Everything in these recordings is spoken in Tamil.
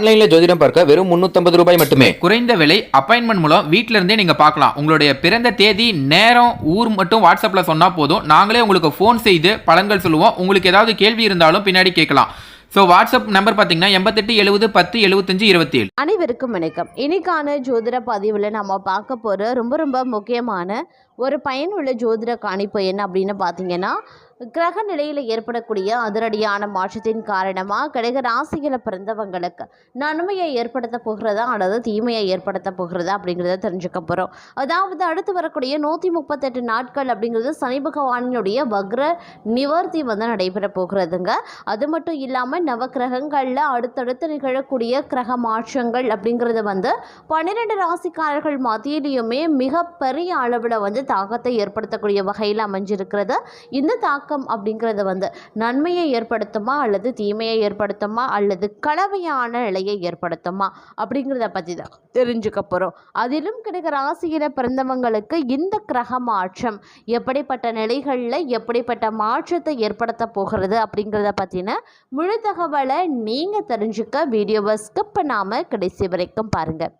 ஆன்லைன்ல ஜோதிடம் பார்க்க வெறும் 350 ரூபாய் மட்டுமே. குறைந்த விலை அப்பாயின்மெண்ட் மூலம் வீட்ல இருந்தே நீங்க பார்க்கலாம். உங்களுடைய பிறந்த தேதி நேரம் ஊர் மட்டும் வாட்ஸ்அப்ல சொன்னா போதும். நாங்களே உங்களுக்கு ஃபோன் செய்து பலன்கள் சொல்லுவோம். உங்களுக்கு ஏதாவது கேள்வி இருந்தாலும் பின்னாடி கேட்கலாம். ஸோ வாட்ஸ்அப் நம்பர் பார்த்தீங்கன்னா எண்பத்தெட்டு எழுபது பத்து எழுபத்தஞ்சு இருபத்தி ஏழு அனைவருக்கும் வணக்கம். இன்னைக்கான ஜோதிட பதிவில் நம்ம பார்க்க போகிற ரொம்ப ரொம்ப முக்கியமான ஒரு பயனுள்ள ஜோதிட காணிப்பு என்ன அப்படின்னு பார்த்தீங்கன்னா கிரக நிலையில் ஏற்படக்கூடிய அதிரடியான மாற்றத்தின் காரணமாக கடக ராசிகளை பிறந்தவங்களுக்கு நன்மையை ஏற்படுத்த போகிறதா அல்லது தீமையை ஏற்படுத்த போகிறதா அப்படிங்கிறத தெரிஞ்சுக்க போகிறோம் அதாவது அடுத்து வரக்கூடிய நூற்றி முப்பத்தெட்டு நாட்கள் அப்படிங்கிறது சனி பகவானினுடைய வக்ர நிவர்த்தி வந்து நடைபெற போகிறதுங்க. அது மட்டும் இல்லாமல் நவக்கிரகங்களில் அடுத்தடுத்து நிகழக்கூடிய கிரக மாற்றங்கள் அப்படிங்கிறது வந்து பன்னிரெண்டு ராசிக்காரர்கள் மத்தியிலையுமே மிகப்பெரிய அளவில் வந்து தாக்கத்தை ஏற்படுத்தக்கூடிய வகையில் அமைஞ்சிருக்கிறது. இந்த தாக்கம் அப்படிங்கிறது வந்து நன்மையை ஏற்படுத்துமா அல்லது தீமையை ஏற்படுத்துமா அல்லது கலவையான நிலையை ஏற்படுத்துமா அப்படிங்கிறத பற்றி தான் தெரிஞ்சுக்க போகிறோம் அதிலும் கிடைக்கிற ராசியில் பிறந்தவங்களுக்கு இந்த கிரக மாற்றம் எப்படிப்பட்ட நிலைகளில் எப்படிப்பட்ட மாற்றத்தை ஏற்படுத்த போகிறது அப்படிங்கிறத பற்றின முழு தகவலை நீங்கள் தெரிஞ்சுக்க வீடியோவை ஸ்கிப் பண்ணாமல் கடைசி வரைக்கும் பாருங்கள்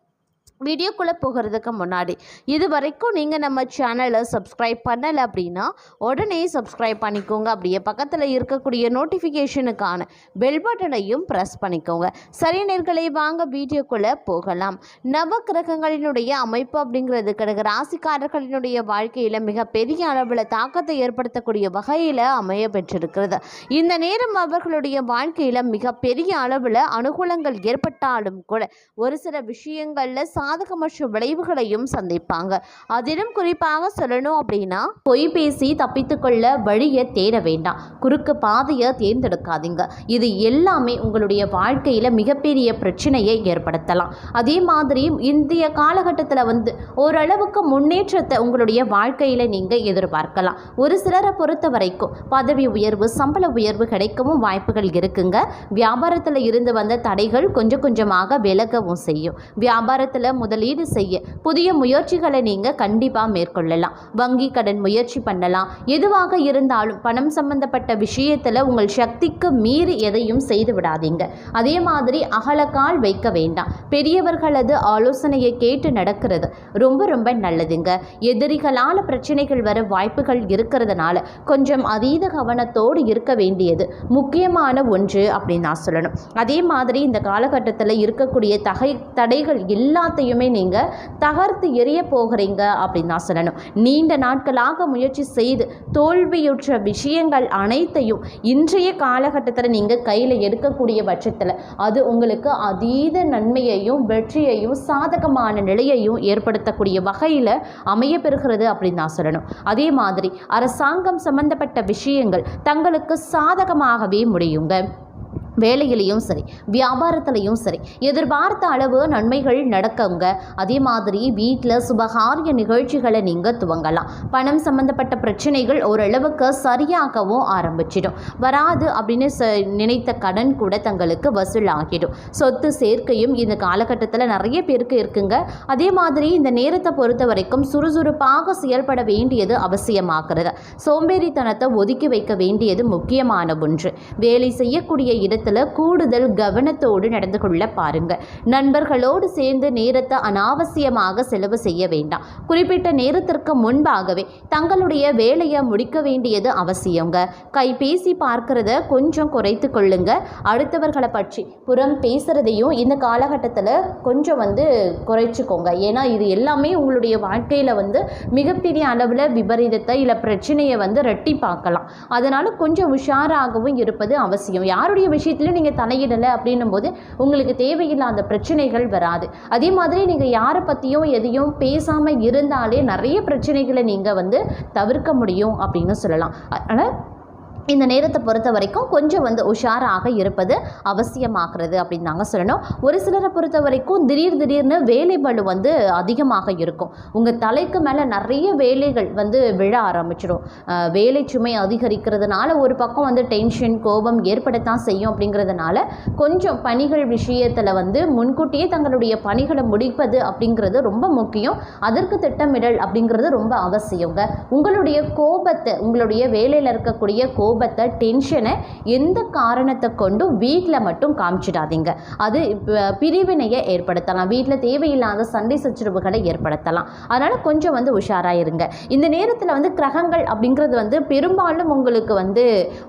வீடியோக்குள்ளே போகிறதுக்கு முன்னாடி இது வரைக்கும் நீங்கள் நம்ம சேனலை சப்ஸ்கிரைப் பண்ணலை அப்படின்னா உடனே சப்ஸ்கிரைப் பண்ணிக்கோங்க. அப்படியே பக்கத்தில் இருக்கக்கூடிய நோட்டிஃபிகேஷனுக்கான பெல் பட்டனையும் ப்ரெஸ் பண்ணிக்கோங்க. சரி நேர்களை வாங்க வீடியோக்குள்ளே போகலாம். நவ கிரகங்களினுடைய அமைப்பு அப்படிங்கிறது கிடக்கு ராசிக்காரர்களினுடைய வாழ்க்கையில் மிகப்பெரிய அளவில் தாக்கத்தை ஏற்படுத்தக்கூடிய வகையில் அமைய பெற்றிருக்கிறது. இந்த நேரம் அவர்களுடைய வாழ்க்கையில் மிகப்பெரிய அளவில் அனுகூலங்கள் ஏற்பட்டாலும் கூட ஒரு சில விஷயங்களில் சாதகமற்ற விளைவுகளையும் சந்திப்பாங்க. அதிலும் குறிப்பாக சொல்லணும் அப்படின்னா பொய் பேசி தப்பித்துக்கொள்ள வழியை தேட வேண்டாம். குறுக்கு பாதையை தேர்ந்தெடுக்காதீங்க. இது எல்லாமே உங்களுடைய வாழ்க்கையில் மிகப்பெரிய பிரச்சனையை ஏற்படுத்தலாம். அதே மாதிரி இந்திய காலகட்டத்தில் வந்து ஓரளவுக்கு முன்னேற்றத்தை உங்களுடைய வாழ்க்கையில் நீங்கள் எதிர்பார்க்கலாம். ஒரு சிலரை பொறுத்த வரைக்கும் பதவி உயர்வு சம்பள உயர்வு கிடைக்கவும் வாய்ப்புகள் இருக்குங்க. வியாபாரத்தில் இருந்து வந்த தடைகள் கொஞ்சம் கொஞ்சமாக விலகவும் செய்யும். வியாபாரத்தில் முதலீடு செய்ய புதிய முயற்சிகளை நீங்கள் கண்டிப்பாக மேற்கொள்ளலாம். வங்கி கடன் முயற்சி பண்ணலாம். எதுவாக இருந்தாலும் பணம் சம்பந்தப்பட்ட விஷயத்தில் உங்கள் சக்திக்கு மீறி எதையும் செய்து விடாதீங்க. அதே மாதிரி அகலக்கால் வைக்க வேண்டாம். பெரியவர்களது ஆலோசனையை கேட்டு நடக்கிறது ரொம்ப ரொம்ப நல்லதுங்க. எதிரிகளால் பிரச்சனைகள் வர வாய்ப்புகள் இருக்கிறதுனால கொஞ்சம் அதீத கவனத்தோடு இருக்க வேண்டியது முக்கியமான ஒன்று அப்படின்னு நான் சொல்லணும். அதே மாதிரி இந்த காலகட்டத்தில் இருக்கக்கூடிய தகை தடைகள் எல்லாத்தையும் நீங்கள் தகர்த்து எரிய போகிறீங்க அப்படின்னு நான் சொல்லணும். நீண்ட நாட்களாக முயற்சி செய்து தோல்வியுற்ற விஷயங்கள் அனைத்தையும் இன்றைய காலகட்டத்தில் நீங்கள் கையில் எடுக்கக்கூடிய பட்சத்தில் அது உங்களுக்கு அதீத நன்மையையும் வெற்றியையும் சாதகமான நிலையையும் ஏற்படுத்தக்கூடிய வகையில் அமைய பெறுகிறது அப்படின்னு நான் சொல்லணும். அதே மாதிரி அரசாங்கம் சம்பந்தப்பட்ட விஷயங்கள் தங்களுக்கு சாதகமாகவே முடியுங்க. வேலையிலையும் சரி வியாபாரத்திலையும் சரி எதிர்பார்த்த அளவு நன்மைகள் நடக்குங்க அதே மாதிரி வீட்டில் சுபகாரிய நிகழ்ச்சிகளை நீங்கள் துவங்கலாம். பணம் சம்பந்தப்பட்ட பிரச்சனைகள் ஓரளவுக்கு சரியாகவும் ஆரம்பிச்சிடும். வராது அப்படின்னு ச நினைத்த கடன் கூட தங்களுக்கு வசூலாகிடும். சொத்து சேர்க்கையும் இந்த காலகட்டத்தில் நிறைய பேருக்கு இருக்குங்க. அதே மாதிரி இந்த நேரத்தை பொறுத்த வரைக்கும் சுறுசுறுப்பாக செயல்பட வேண்டியது அவசியமாகிறது. சோம்பேறித்தனத்தை ஒதுக்கி வைக்க வேண்டியது முக்கியமான ஒன்று. வேலை செய்யக்கூடிய இடத்துல கூடுதல் கவனத்தோடு நடந்து கொள்ள பாருங்க. நண்பர்களோடு சேர்ந்து நேரத்தை அனாவசியமாக செலவு செய்ய வேண்டாம். குறிப்பிட்ட நேரத்திற்கு முன்பாகவே தங்களுடைய வேலையை முடிக்க வேண்டியது அவசியங்க. கைபேசி பார்க்கறத கொஞ்சம் குறைத்து கொள்ளுங்க. அடுத்தவர்களை பற்றி புறம் பேசுறதையும் இந்த காலகட்டத்தில் கொஞ்சம் வந்து குறைச்சிக்கோங்க. ஏன்னா இது எல்லாமே உங்களுடைய வாழ்க்கையில் வந்து மிகப்பெரிய அளவில் விபரீதத்தை இல்லை பிரச்சனையை வந்து ரெட்டி பார்க்கலாம் அதனால் கொஞ்சம் உஷாராகவும் இருப்பது அவசியம். யாருடைய விஷயத்தை விஷயத்திலும் நீங்கள் தலையிடலை அப்படின்னும் போது உங்களுக்கு தேவையில்லாத பிரச்சனைகள் வராது. அதே மாதிரி நீங்கள் யாரை பற்றியும் எதையும் பேசாமல் இருந்தாலே நிறைய பிரச்சனைகளை நீங்கள் வந்து தவிர்க்க முடியும் அப்படின்னு சொல்லலாம். அதனால் இந்த நேரத்தை பொறுத்த வரைக்கும் கொஞ்சம் வந்து உஷாராக இருப்பது அவசியமாகிறது அப்படின்னு நாங்கள் சொல்லணும். ஒரு சிலரை பொறுத்த வரைக்கும் திடீர் திடீர்னு வேலை பளு வந்து அதிகமாக இருக்கும். உங்கள் தலைக்கு மேலே நிறைய வேலைகள் வந்து விழ ஆரம்பிச்சிடும். வேலை சுமை அதிகரிக்கிறதுனால ஒரு பக்கம் வந்து டென்ஷன் கோபம் ஏற்படத்தான் செய்யும் அப்படிங்கிறதுனால கொஞ்சம் பணிகள் விஷயத்தில் வந்து முன்கூட்டியே தங்களுடைய பணிகளை முடிப்பது அப்படிங்கிறது ரொம்ப முக்கியம். அதற்கு திட்டமிடல் அப்படிங்கிறது ரொம்ப அவசியங்க. உங்களுடைய கோபத்தை உங்களுடைய வேலையில் இருக்கக்கூடிய கோபம் கோபத்தை டென்ஷனை எந்த காரணத்தை கொண்டும் வீட்டில் மட்டும் காமிச்சிடாதீங்க. அது பிரிவினையை ஏற்படுத்தலாம். வீட்டில் தேவையில்லாத சண்டை சச்சரவுகளை ஏற்படுத்தலாம். அதனால் கொஞ்சம் வந்து உஷாராக இருங்க இந்த நேரத்தில் வந்து கிரகங்கள் அப்படிங்கிறது வந்து பெரும்பாலும் உங்களுக்கு வந்து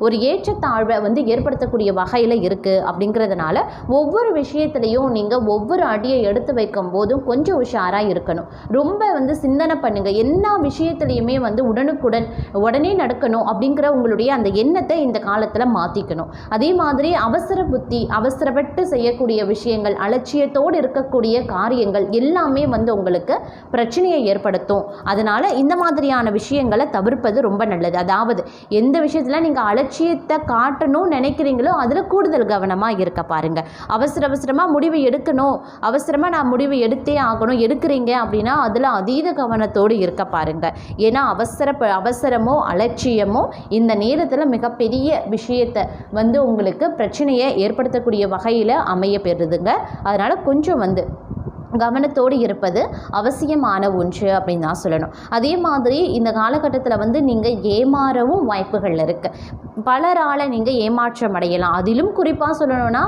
ஒரு ஏற்றத்தாழ்வை வந்து ஏற்படுத்தக்கூடிய வகையில் இருக்குது அப்படிங்கிறதுனால ஒவ்வொரு விஷயத்துலையும் நீங்கள் ஒவ்வொரு அடியை எடுத்து வைக்கும் போதும் கொஞ்சம் உஷாராக இருக்கணும். ரொம்ப வந்து சிந்தனை பண்ணுங்கள் எல்லா விஷயத்துலையுமே வந்து உடனுக்குடன் உடனே நடக்கணும் அப்படிங்கிற உங்களுடைய அந்த எண்ணத்தை இந்த காலத்தில் மாற்றிக்கணும் அதே மாதிரி அவசர புத்தி அவசரப்பட்டு செய்யக்கூடிய விஷயங்கள் அலட்சியத்தோடு இருக்கக்கூடிய காரியங்கள் எல்லாமே வந்து உங்களுக்கு பிரச்சனையை ஏற்படுத்தும். அதனால் இந்த மாதிரியான விஷயங்களை தவிர்ப்பது ரொம்ப நல்லது. அதாவது எந்த விஷயத்தில் நீங்கள் அலட்சியத்தை காட்டணும்னு நினைக்கிறீங்களோ அதில் கூடுதல் கவனமாக இருக்க பாருங்கள் அவசர அவசரமாக முடிவு எடுக்கணும். அவசரமாக நான் முடிவு எடுத்தே ஆகணும் எடுக்கிறீங்க அப்படின்னா அதில் அதீத கவனத்தோடு இருக்க பாருங்கள் ஏன்னா அவசர அவசரமோ அலட்சியமோ இந்த நேரத்தில் மிகப்பெரிய விஷயத்தை வந்து உங்களுக்கு பிரச்சனையை ஏற்படுத்தக்கூடிய வகையில் அமைய பெறுதுங்க. அதனால் கொஞ்சம் வந்து கவனத்தோடு இருப்பது அவசியமான ஒன்று அப்படின்னு தான் சொல்லணும். அதே மாதிரி இந்த காலகட்டத்தில் வந்து நீங்கள் ஏமாறவும் வாய்ப்புகள் இருக்குது பலரால் நீங்கள் ஏமாற்றம் அடையலாம் அதிலும் குறிப்பாக சொல்லணும்னா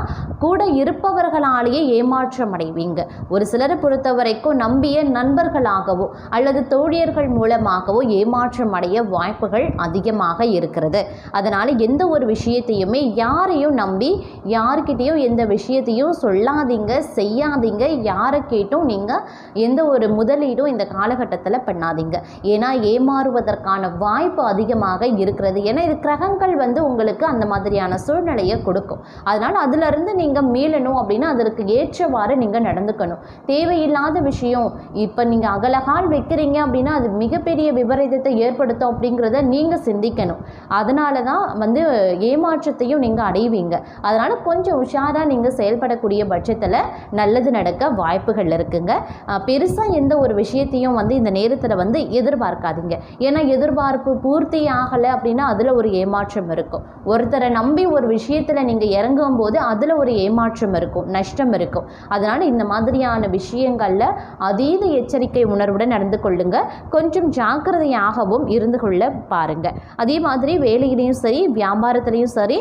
கூட இருப்பவர்களாலேயே ஏமாற்றம் அடைவீங்க ஒரு சிலரை பொறுத்த வரைக்கும் நம்பிய நண்பர்களாகவோ அல்லது தோழியர்கள் மூலமாகவோ ஏமாற்றம் அடைய வாய்ப்புகள் அதிகமாக இருக்கிறது. அதனால் எந்த ஒரு விஷயத்தையுமே யாரையும் நம்பி யார்கிட்டேயும் எந்த விஷயத்தையும் சொல்லாதீங்க செய்யாதீங்க யாரை கேட்டும் நீங்கள் எந்த ஒரு முதலீடும் இந்த காலகட்டத்தில் பண்ணாதீங்க. ஏன்னா ஏமாறுவதற்கான வாய்ப்பு அதிகமாக இருக்கிறது. ஏன்னா இது கிரகங்கள் வந்து உங்களுக்கு அந்த மாதிரியான சூழ்நிலையை கொடுக்கும். அதனால் அதிலிருந்து நீங்கள் மீளணும் அப்படின்னா அதற்கு ஏற்றவாறு நீங்கள் நடந்துக்கணும். தேவையில்லாத விஷயம். இப்போ நீங்கள் அகலகால் வைக்கிறீங்க அப்படின்னா அது மிகப்பெரிய விபரீதத்தை ஏற்படுத்தும் அப்படிங்கிறத நீங்கள் சிந்திக்கணும். அதனால தான் வந்து ஏமாற்றத்தையும் நீங்கள் அடைவீங்க. அதனால் கொஞ்சம் உஷாராக நீங்கள் செயல்படக்கூடிய பட்சத்தில் நல்லது நடக்க வாய்ப்புகள் இருக்குங்க. பெருசாக எந்த ஒரு விஷயத்தையும் வந்து இந்த நேரத்தில் வந்து எதிர்பார்க்காதீங்க. ஏன்னா எதிர்பார்ப்பு பூர்த்தி ஆகலை அப்படின்னா அதில் ஒரு ஏமாற்றம் இருக்கும். ஒருத்தரை நம்பி ஒரு விஷயத்தில் நீங்கள் இறங்கும் போது அதில் ஒரு ஏமாற்றம் இருக்கும் நஷ்டம் இருக்கும். அதனால் இந்த மாதிரியான விஷயங்களில் அதீத எச்சரிக்கை உணர்வுடன் நடந்து கொள்ளுங்க. கொஞ்சம் ஜாக்கிரதையாகவும் இருந்து கொள்ள பாருங்க. அதே மாதிரி வேலையிலையும் சரி வியாபாரத்துலேயும் சரி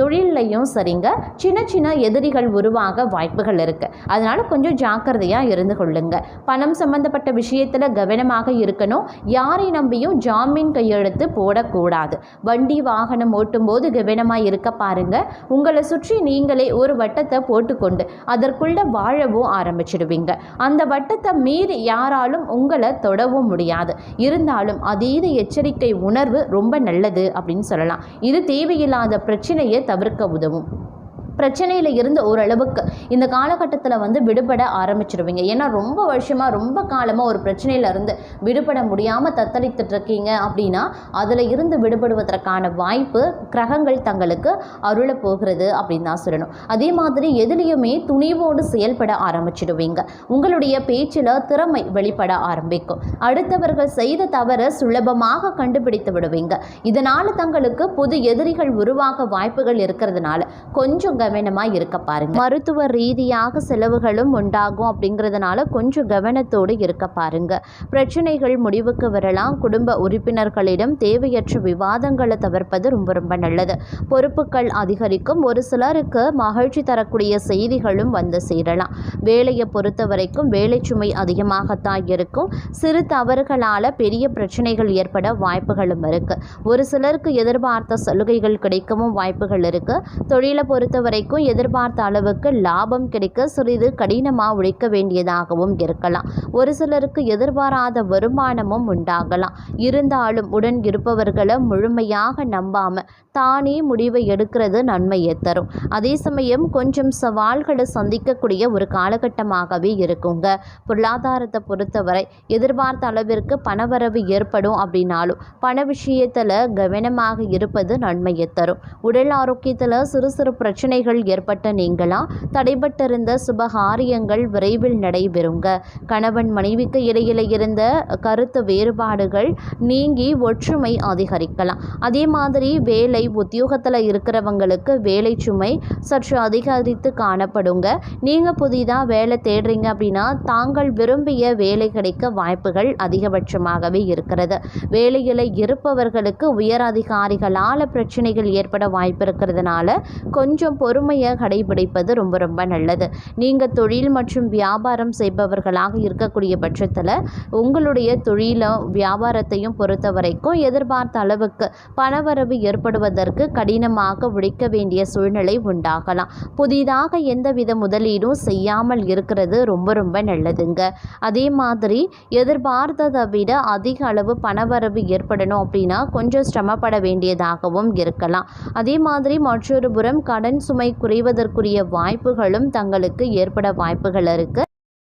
தொழிலையும் தொழில்லையும் சரிங்க. சின்ன சின்ன எதிரிகள் உருவாக வாய்ப்புகள் இருக்குது அதனால் கொஞ்சம் ஜாக்கிரதையாக இருந்து கொள்ளுங்க. பணம் சம்பந்தப்பட்ட விஷயத்தில் கவனமாக இருக்கணும். யாரை நம்பியும் ஜாமீன் கையெழுத்து போடக்கூடாது. வண்டி வாகனம் ஓட்டும்போது கவனமாக இருக்க பாருங்க. உங்களை சுற்றி நீங்களே ஒரு வட்டத்தை போட்டுக்கொண்டு அதற்குள்ள வாழவும் ஆரம்பிச்சிடுவீங்க. அந்த வட்டத்தை மீறி யாராலும் உங்களை தொடவும் முடியாது. இருந்தாலும் அதீத எச்சரிக்கை உணர்வு ரொம்ப நல்லது அப்படின்னு சொல்லலாம். இது தேவையில்லாத பிரச்சனையை தவிர்க்க உதவும். பிரச்சனையில் இருந்து ஓரளவுக்கு இந்த காலகட்டத்தில் வந்து விடுபட ஆரம்பிச்சிடுவீங்க ஏன்னா ரொம்ப வருஷமாக ரொம்ப காலமாக ஒரு பிரச்சனையில இருந்து விடுபட முடியாமல் தத்தளித்துட்டு இருக்கீங்க அப்படின்னா அதில் இருந்து விடுபடுவதற்கான வாய்ப்பு கிரகங்கள் தங்களுக்கு அருள போகிறது அப்படின்னு தான் சொல்லணும். அதே மாதிரி எதுலேயுமே துணிவோடு செயல்பட ஆரம்பிச்சிடுவீங்க. உங்களுடைய பேச்சில் திறமை வெளிப்பட ஆரம்பிக்கும். அடுத்தவர்கள் செய்த தவறு சுலபமாக கண்டுபிடித்து விடுவீங்க. இதனால் தங்களுக்கு புது எதிரிகள் உருவாக வாய்ப்புகள் இருக்கிறதுனால கொஞ்சம் கவனமாக இருக்க பாருங்க. மருத்துவ ரீதியாக செலவுகளும் உண்டாகும் அப்படிங்கிறதுனால கொஞ்சம் கவனத்தோடு இருக்க பாருங்க. பிரச்சனைகள் முடிவுக்கு வரலாம். குடும்ப உறுப்பினர்களிடம் தேவையற்ற விவாதங்களை தவிர்ப்பது ரொம்ப ரொம்ப நல்லது. பொறுப்புகள் அதிகரிக்கும். ஒரு சிலருக்கு மகிழ்ச்சி தரக்கூடிய செய்திகளும் வந்து சேரலாம். வேலையை பொறுத்த வரைக்கும் வேலை சுமை அதிகமாகத்தான் இருக்கும். சிறு தவறுகளால் பெரிய பிரச்சனைகள் ஏற்பட வாய்ப்புகளும் இருக்கு. ஒரு சிலருக்கு எதிர்பார்த்த சலுகைகள் கிடைக்கவும் வாய்ப்புகள் இருக்கு. தொழிலை பொறுத்தவரை வரைக்கும் எதிர்பார்த்த அளவுக்கு லாபம் கிடைக்க சிறிது கடினமாக உழைக்க வேண்டியதாகவும் இருக்கலாம். ஒரு சிலருக்கு எதிர்பாராத வருமானமும் உண்டாகலாம். இருந்தாலும் உடன் இருப்பவர்களை முழுமையாக நம்பாம தானே முடிவை எடுக்கிறது நன்மையை தரும். அதே சமயம் கொஞ்சம் சவால்களை சந்திக்கக்கூடிய ஒரு காலகட்டமாகவே இருக்குங்க. பொருளாதாரத்தை பொறுத்தவரை எதிர்பார்த்த அளவிற்கு பணவரவு ஏற்படும் அப்படின்னாலும் பண விஷயத்தில் கவனமாக இருப்பது நன்மையை தரும். உடல் ஆரோக்கியத்தில் சிறு சிறு பிரச்சனைகள் தடைகள் ஏற்பட்ட நீங்களா? தடைபட்டிருந்த சுபகாரியங்கள் விரைவில் நடைபெறுங்க. கணவன் மனைவிக்கு இடையில இருந்த கருத்து வேறுபாடுகள் நீங்கி ஒற்றுமை அதிகரிக்கலாம். அதே மாதிரி வேலை உத்தியோகத்தில் இருக்கிறவங்களுக்கு வேலை சுமை சற்று அதிகரித்து காணப்படுங்க. நீங்கள் புதிதாக வேலை தேடுறீங்க அப்படின்னா தாங்கள் விரும்பிய வேலை கிடைக்க வாய்ப்புகள் அதிகபட்சமாகவே இருக்கிறது. வேலையில் இருப்பவர்களுக்கு உயர் அதிகாரிகளால் பிரச்சனைகள் ஏற்பட வாய்ப்பு இருக்கிறதுனால கொஞ்சம் பொறு பொறுமையை கடைபிடிப்பது ரொம்ப ரொம்ப நல்லது. நீங்கள் தொழில் மற்றும் வியாபாரம் செய்பவர்களாக இருக்கக்கூடிய பட்சத்தில் உங்களுடைய தொழிலும் வியாபாரத்தையும் பொறுத்த வரைக்கும் எதிர்பார்த்த அளவுக்கு பணவரவு ஏற்படுவதற்கு கடினமாக உழைக்க வேண்டிய சூழ்நிலை உண்டாகலாம். புதிதாக எந்தவித முதலீடும் செய்யாமல் இருக்கிறது ரொம்ப ரொம்ப நல்லதுங்க. அதே மாதிரி எதிர்பார்த்ததை விட அதிக அளவு பணவரவு ஏற்படணும் அப்படின்னா கொஞ்சம் சிரமப்பட வேண்டியதாகவும் இருக்கலாம். அதே மாதிரி மற்றொரு புறம் கடன் சுமை குறைவதற்குரிய வாய்ப்புகளும் தங்களுக்கு ஏற்பட வாய்ப்புகள் இருக்கு.